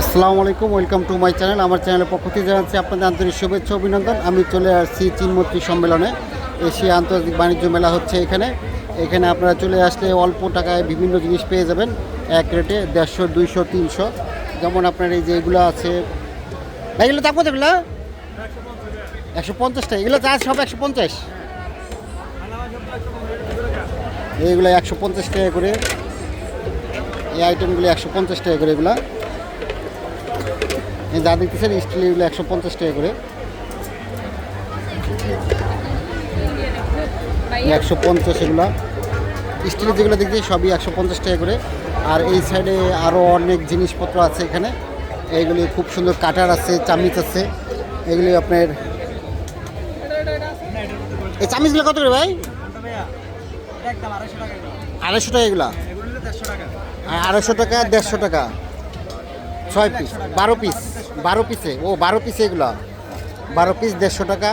আসসালামু আলাইকুম, welcome to my channel. আমার চ্যানেলের পক্ষ থেকে জানাচ্ছি আপনাদের আন্তরিক শুভেচ্ছা, অভিনন্দন। আমি চলে আসছি চীনমৈত্রী সম্মেলনে। এশিয়া আন্তর্জাতিক বাণিজ্য মেলা হচ্ছে এখানে। এখানে আপনারা চলে আসলে অল্প টাকায় বিভিন্ন জিনিস পেয়ে যাবেন। এক রেটে দেড়শো, দুইশো, তিনশো। যেমন আপনার এই যে এগুলো আছে। এগুলো দাম কত এগুলো? একশো পঞ্চাশ টাকা। এগুলো যা সব একশো পঞ্চাশ? এইগুলো একশো পঞ্চাশ টাকা করে। এই আইটেমগুলো একশো পঞ্চাশ টাকা করে এগুলো। যা দেখতেছেন স্টিল এগুলো একশো পঞ্চাশ টাকা করে। একশো পঞ্চাশ এগুলো। স্টিলের যেগুলো দেখছি সবই একশো পঞ্চাশ টাকা করে। আর এই সাইডে আরও অনেক জিনিসপত্র আছে এখানে। এইগুলি খুব সুন্দর কাটার আছে, চামিচ আছে। এগুলি আপনার এই চামিচগুলো কত করে ভাই? আড়াইশো টাকা এগুলা। আড়াইশো টাকা, দেড়শো টাকা। ছয় পিস বারো পিস বারো পিসে ও বারো পিসে এগুলো। বারো পিস দেড়শো টাকা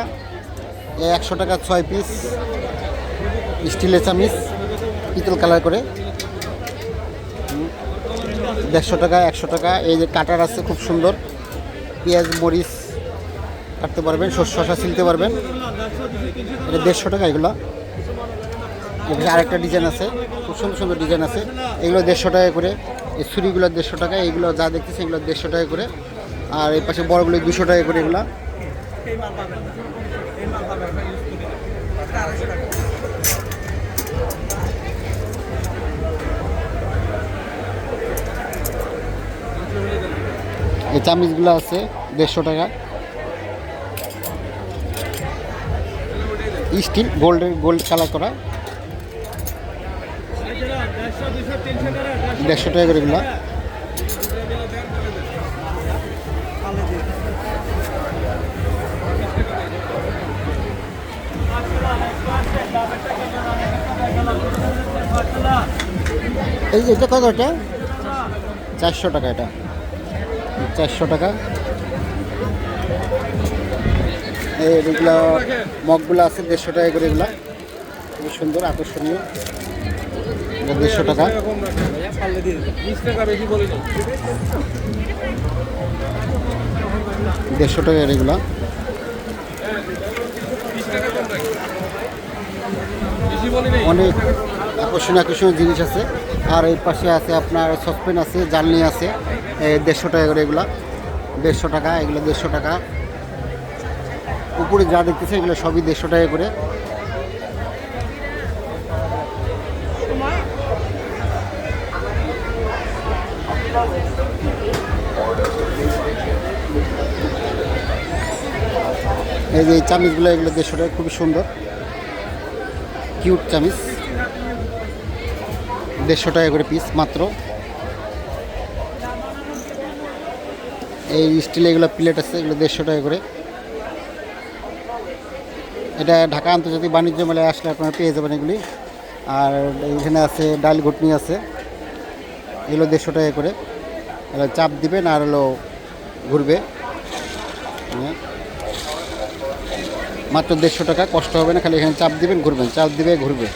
একশো টাকা ছয় পিস স্টিলের চামিচ, পিতল কালার করে। দেড়শো টাকা, একশো টাকা, এই যে কাটার আছে খুব সুন্দর। পেঁয়াজ, মরিচ কাটতে পারবেন শস্য শশা ছিলতে পারবেন। এটা দেড়শো টাকা এগুলো। আরেকটা ডিজাইন আছে, খুব সুন্দর সুন্দর ডিজাইন আছে। এগুলো দেড়শো টাকা করে। এই ছুরিগুলো দেড়শো টাকা, এইগুলো যা দেখতেছে এগুলো দেড়শো টাকা করে। আর এই পাশে বড়গুলো দুশো টাকা করে এগুলো। এই চামিচগুলো আছে দেড়শো টাকা। স্টিল গোল্ডের গোল্ড কালার করা। দেড়শো টাকা করে এগুলো এই এটা কত এটা? চারশো টাকা এটা। চারশো টাকা। এই এগুলো মগগুলো আছে, দেড়শো টাকা করে এগুলো। খুব সুন্দর, আকর্ষণীয়। দেড়শো টাকা। দেড়শো টাকা এগুলো অনেক আকর্ষণীয় আকর্ষণীয় জিনিস আছে। আর এই পাশে আছে আপনার সসপেন আছে জালনি আছে দেড়শো টাকা করে এগুলা দেড়শো টাকা, এগুলো দেড়শো টাকা। উপরে যা দেখতেছে এগুলো সবই দেড়শো টাকা করে। এই যে এই চামিচগুলো, এগুলো দেড়শো টাকা খুবই সুন্দর। কিউট চামিজ দেড়শো টাকা করে পিস মাত্র। এই স্টিলে এগুলো প্লেট আছে, এগুলো দেড়শো টাকা করে। এটা ঢাকা আন্তর্জাতিক বাণিজ্য মেলায় আসলে আপনারা পেয়ে যাবেন এগুলি। আর এখানে আছে ডাল ঘুটনি আছে, এগুলো দেড়শো টাকা করে। এগুলো চাপ দিবেন আর হলো ঘুরবে। মাত্র দেড়শো টাকা, কষ্ট হবে না, খালি এখানে চাপ দেবেন, ঘুরবেন। চাপ দিবে, ঘুরবে।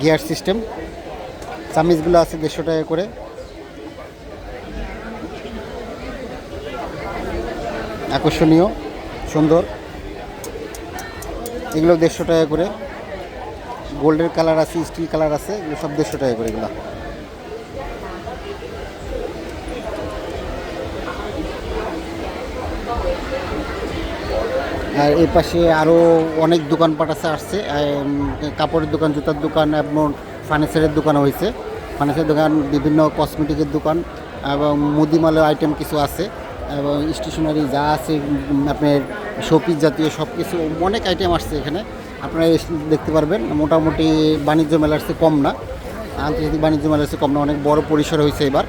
Gear system. চামিজগুলো আছে দেড়শো টাকা করে। আকর্ষণীয়, সুন্দর। এগুলো দেড়শো টাকা করে। গোল্ডের কালার আছে স্টিল কালার আছে, এগুলো সব দেড়শো টাকা করে এগুলো। আর এই পাশে আরও অনেক দোকানপাট আছে, আসছে। কাপড়ের দোকান, জুতার দোকান এবং ফার্নিচারের দোকান হয়েছে। ফার্নিচারের দোকান, বিভিন্ন কসমেটিকের দোকান এবং মুদিমালের আইটেম কিছু আছে এবং স্টেশনারি যা আছে আপনার শোপিস জাতীয় সব কিছু অনেক আইটেম আসছে এখানে। আপনারা দেখতে পারবেন, মোটামুটি বাণিজ্য মেলার চেয়ে কম না। আন্তর্জাতিক বাণিজ্য মেলার চেয়ে কম না, অনেক বড় পরিসর হয়েছে এবার।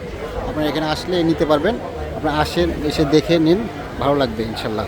আপনারা এখানে আসলে নিতে পারবেন। আপনারা আসেন, এসে দেখে নিন, ভালো লাগবে, ইনশাল্লাহ।